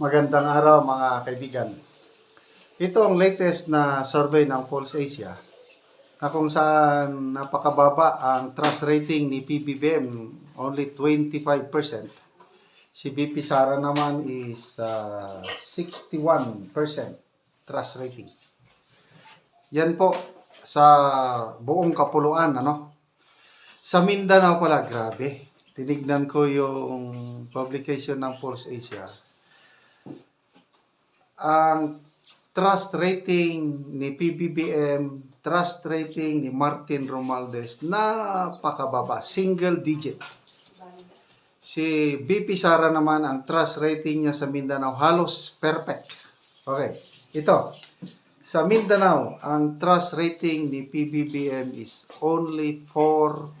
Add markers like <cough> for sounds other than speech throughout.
Magandang araw mga kaibigan. Ito ang latest na survey ng Pulse Asia na kung saan napakababa ang trust rating ni PBBM, only 25%. Si BP Sara naman is ah, 61% trust rating. Yan po sa buong kapuluan, ano? Sa Mindanao pala, grabe. Tinignan ko yung publication ng Pulse Asia. Ang trust rating ni PBBM, trust rating ni Martin Romualdez, napakababa. Single digit. Si BP Sara naman, ang trust rating niya sa Mindanao, halos perfect. Okay, ito. Sa Mindanao, ang trust rating ni PBBM is only 4%.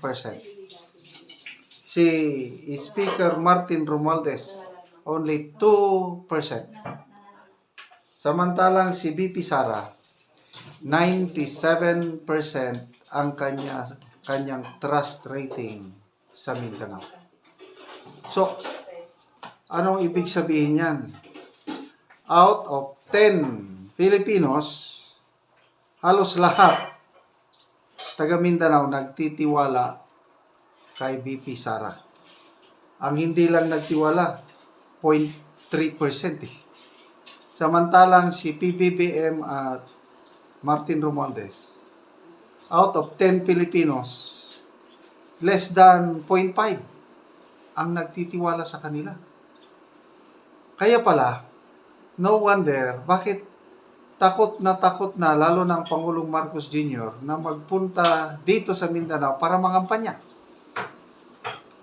Si Speaker Martin Romualdez, only 2%. Samantalang si BP Sara, 97% ang kanya, kanyang trust rating sa Mindanao. So, anong ibig sabihin yan? Out of 10 Filipinos, halos lahat taga Mindanao nagtitiwala kay BP Sara. Ang hindi lang nagtiwala, 0.3% eh. Samantalang si PBBM at Martin Romualdez, out of 10 Filipinos, less than 0.5 ang nagtitiwala sa kanila. Kaya pala, no wonder bakit takot na takot na lalo ng Pangulong Marcos Jr. na magpunta dito sa Mindanao para mangampanya.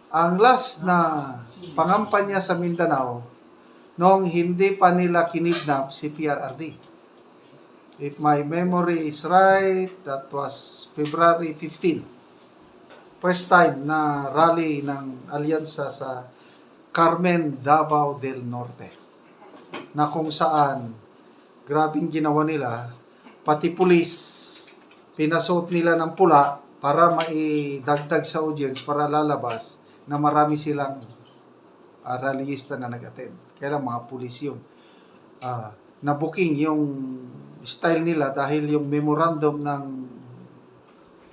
Ang last na pangampanya sa Mindanao noong hindi pa nila kinidnap si PRRD. If my memory is right, that was February 15. First time na rally ng alyansa sa Carmen Davao del Norte. Na kung saan, grabing ginawa nila, pati pulis, pinasuot nila ng pula para maidagdag sa audience para lalabas na marami silang uh, rallyista na nag-attend. Kaya lang mga pulis yun. Ah, na-booking yung style nila dahil yung memorandum ng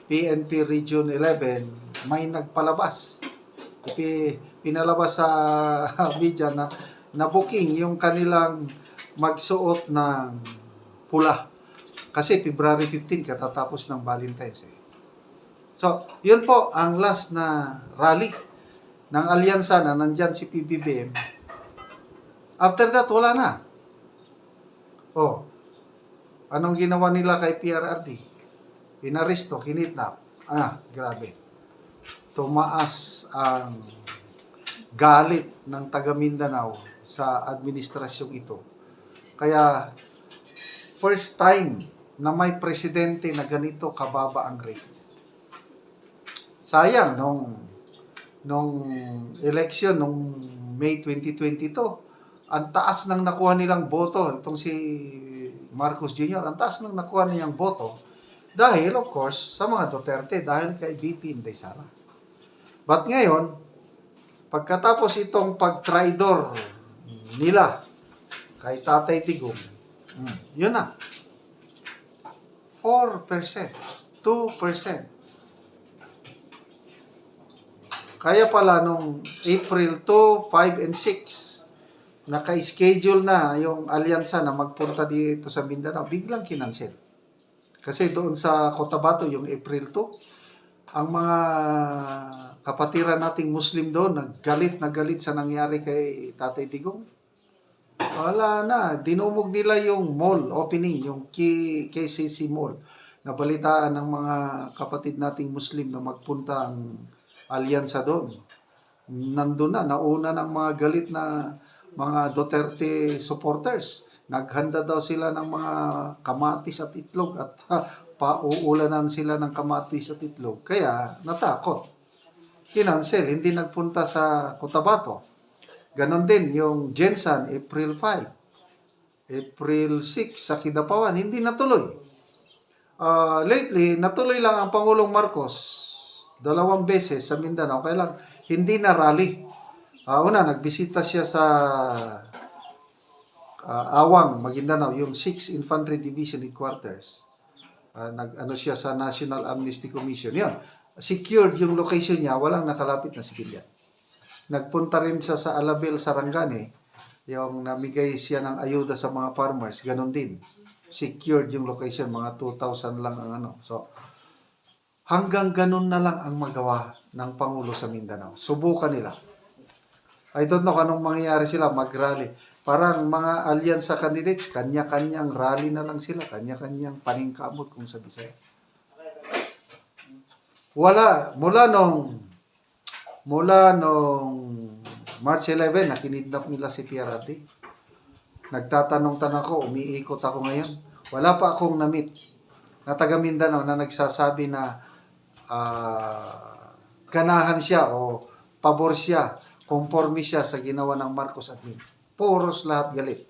PNP Region 11 may nagpalabas. Pinalabas sa <laughs> media na na-booking yung kanilang magsuot ng pula. Kasi February 15 katatapos ng Valentine's eh. So, yun po ang last na rally ng alyansa na nandyan si PBBM. After that, wala na. Oh, anong ginawa nila kay PRRD? Inaresto, kinidnap. Ah, grabe. Tumaas ang galit ng taga Mindanao sa administrasyong ito. Kaya, first time na may presidente na ganito kababa ang rate. Sayang, nung, nung election, nung May 2022, ang taas ng nakuha nilang boto, itong si Marcos Jr., ang taas ng nakuha niyang boto, dahil of course, sa mga Duterte, dahil kay VP Inday Sara. But ngayon, pagkatapos itong pag-traidor nila kay Tatay Tigong, mm, yun na. 4%, 2%. Kaya pala nung April 2, 5, and 6, naka-schedule na yung alyansa na magpunta dito sa Mindanao, biglang kinansel. Kasi doon sa Cotabato, yung April 2, ang mga kapatiran nating Muslim doon, naggalit na galit sa nangyari kay Tatay Digong. Wala na, dinumog nila yung mall opening, yung KCC Mall. Nabalitaan ng mga kapatid nating Muslim na magpunta ang alyansa doon. Nandun na, nauna ng mga galit na mga Duterte supporters. Naghanda daw sila ng mga kamatis at itlog at <laughs> ha, pauulanan sila ng kamatis at itlog. Kaya natakot. Kinansel, hindi nagpunta sa Cotabato. Ganon din yung Jensen, April 5. April 6 sa Kidapawan, hindi natuloy. Ah, lately, natuloy lang ang Pangulong Marcos dalawang beses sa Mindanao. Kaya lang, hindi na rally. Ah, una, nagbisita siya sa Awang, Maguindanao, yung 6 Infantry Division Headquarters. Ah, nag ano siya sa National Amnesty Commission. Yan. Secured yung location niya, walang nakalapit na civilian. Nagpunta rin siya sa Alabel, Sarangani, yung namigay siya ng ayuda sa mga farmers, ganun din. Secured yung location, mga 2,000 lang ang ano. So, hanggang ganun na lang ang magawa ng Pangulo sa Mindanao. Subukan nila. I don't know anong mangyayari sila, mag-rally. Parang mga alyansa candidates, kanya-kanyang rally na lang sila, kanya-kanyang paningkamot kung sa Bisaya. Wala, mula nung, mula nung March 11, na kinidnap nila si PRRD. Nagtatanong-tanong ako, umiikot ako ngayon. Wala pa akong na-meet na taga Mindanao na nagsasabi na ah, ganahan siya o pabor siya, conforme siya sa ginawa ng Marcos admin. Puros lahat galit.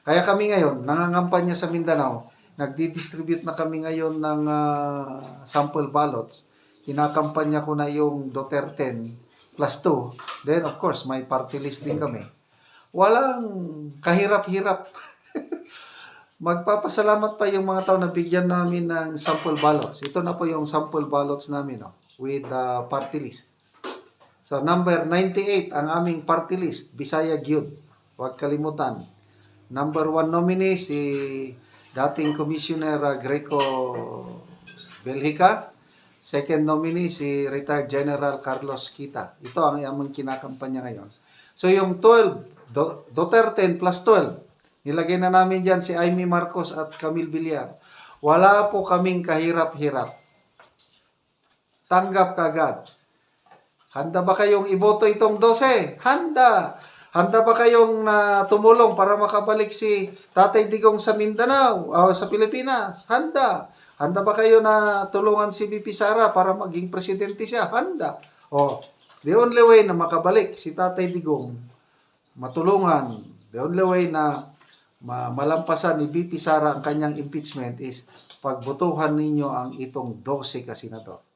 Kaya kami ngayon, nangangampanya sa Mindanao, nagdi-distribute na kami ngayon ng ah, sample ballots. Kinakampanya ko na yung Duterte plus 2. Then of course, may party list din kami. Walang kahirap-hirap. <laughs> Magpapasalamat pa yung mga tao na bigyan namin ng sample ballots. Ito na po yung sample ballots namin no, with the party list. So number 98 ang aming party list, Bisaya Gyud. Huwag kalimutan. Number 1 nominee si dating Commissioner uh, Greco Belhica. Second nominee si retired General Carlos Kita. Ito ang aming kinakampanya ngayon. So yung 12, Do- Duterte plus 12, nilagay na namin dyan si Amy Marcos at Camille Villar. Wala po kaming kahirap-hirap. Tanggap kagad. Handa ba kayong iboto itong 12? Handa! Handa ba kayong na tumulong para makabalik si Tatay Digong sa Mindanao o sa Pilipinas? Handa! Handa ba kayo na tulungan si BP Sara para maging presidente siya? Handa! O, the only way na makabalik si Tatay Digong, matulungan, the only way na ma- malampasan ni BP Sara ang kanyang impeachment is pagbotohan ninyo ang itong 12 kasenador.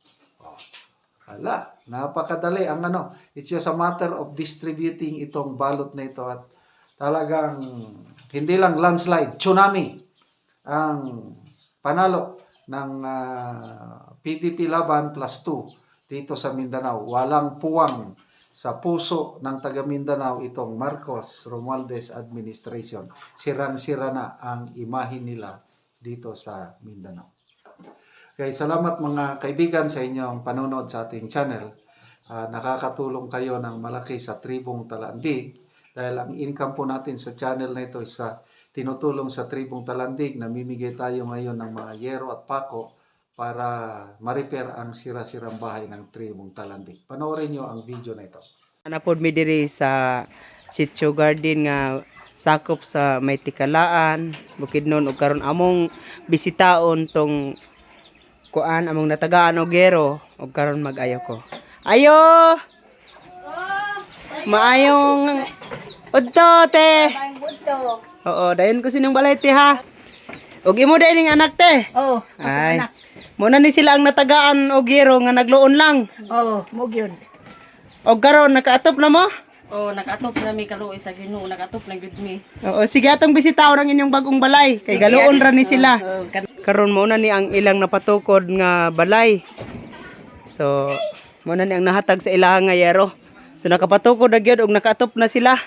Hala, napakadali ang ano. It's just a matter of distributing itong balot na ito at talagang hindi lang landslide, tsunami ang panalo ng ah, PDP Laban plus 2 dito sa Mindanao. Walang puwang sa puso ng taga Mindanao itong Marcos Romualdez administration. Sirang-sira na ang imahin nila dito sa Mindanao. Okay, salamat mga kaibigan sa inyong panonood sa ating channel. Ah, nakakatulong kayo ng malaki sa tribong Talandig dahil ang income po natin sa channel na ito is sa tinutulong sa tribong Talandig. Namimigay tayo ngayon ng mga yero at pako para ma-repair ang sira-sirang bahay ng tribong Talandig. Panoorin nyo ang video na ito. Napod mi diri sa Sitio Garden nga sakop sa may tikalaan, Bukidnon ug karon among bisitaon tong kuan among natagaan og gero ug karon mag-ayo ko. Ayo! Maayong Udto te. Oo, dayon ko sinong balay te ha. Ug imo dayon ning anak te. Oh, Ay. Muna ni sila ang natagaan og gero nga nagluon lang. oh, mo gyud. Og karon nakaatop na mo? Oh, nakatop na mi kaluoy sa Ginoo, nakatop na gyud mi. Oo, sige atong bisitaw ang inyong bagong balay. Kay galoon ra ni sila. Oh, kan Karon mo na ni ang ilang napatukod nga balay. So, mo na ni ang nahatag sa ilang nga yero. So nakapatukod na gyud og nakaatop na sila.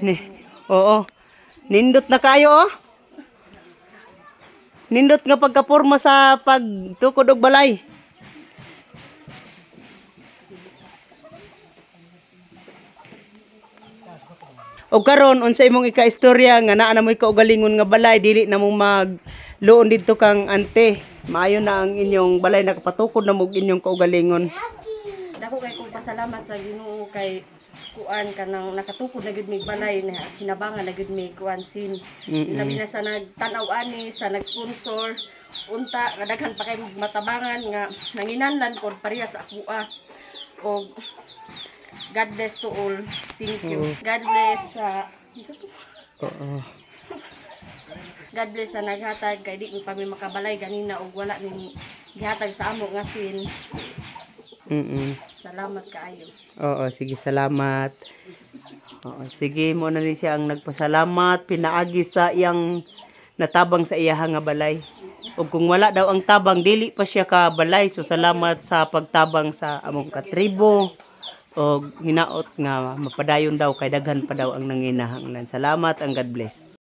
Ni. Oo. Nindot na kayo oh. Nindot nga pagkapurma sa pagtukod og balay. O karon unsa imong ika-istorya nga naa na mo kaugalingon nga balay dili na mo mag luon didto kang ante. Maayo na ang inyong balay nakapatukod na mo og inyong kaugalingon. dako kay kong pasalamat sa Ginoo kay kuan kanang nakatukod na gyud mi balay na hinabangan na gyud mi kuan sin. Labi na sa nagtan-aw ani sa nag-sponsor unta kadaghan pa kay matabangan nga nanginanlan ko pareha sa akua. Og God bless to all. Thank you. God bless sa Oo. God bless sa naghatag kay di ko pa mi makabalay ganina og wala ning gihatag sa amo nga sin. Mm. Salamat kaayo. Oo, sige, salamat. Oo, sige mo na rin siya ang nagpasalamat, pinaagi sa iyang natabang sa iya nga balay. O kung wala daw ang tabang, dili pa siya ka balay. So salamat sa pagtabang sa among katribo. O hinaot nga mapadayon daw kay daghan pa daw ang nanginahanglan. Salamat ang God bless.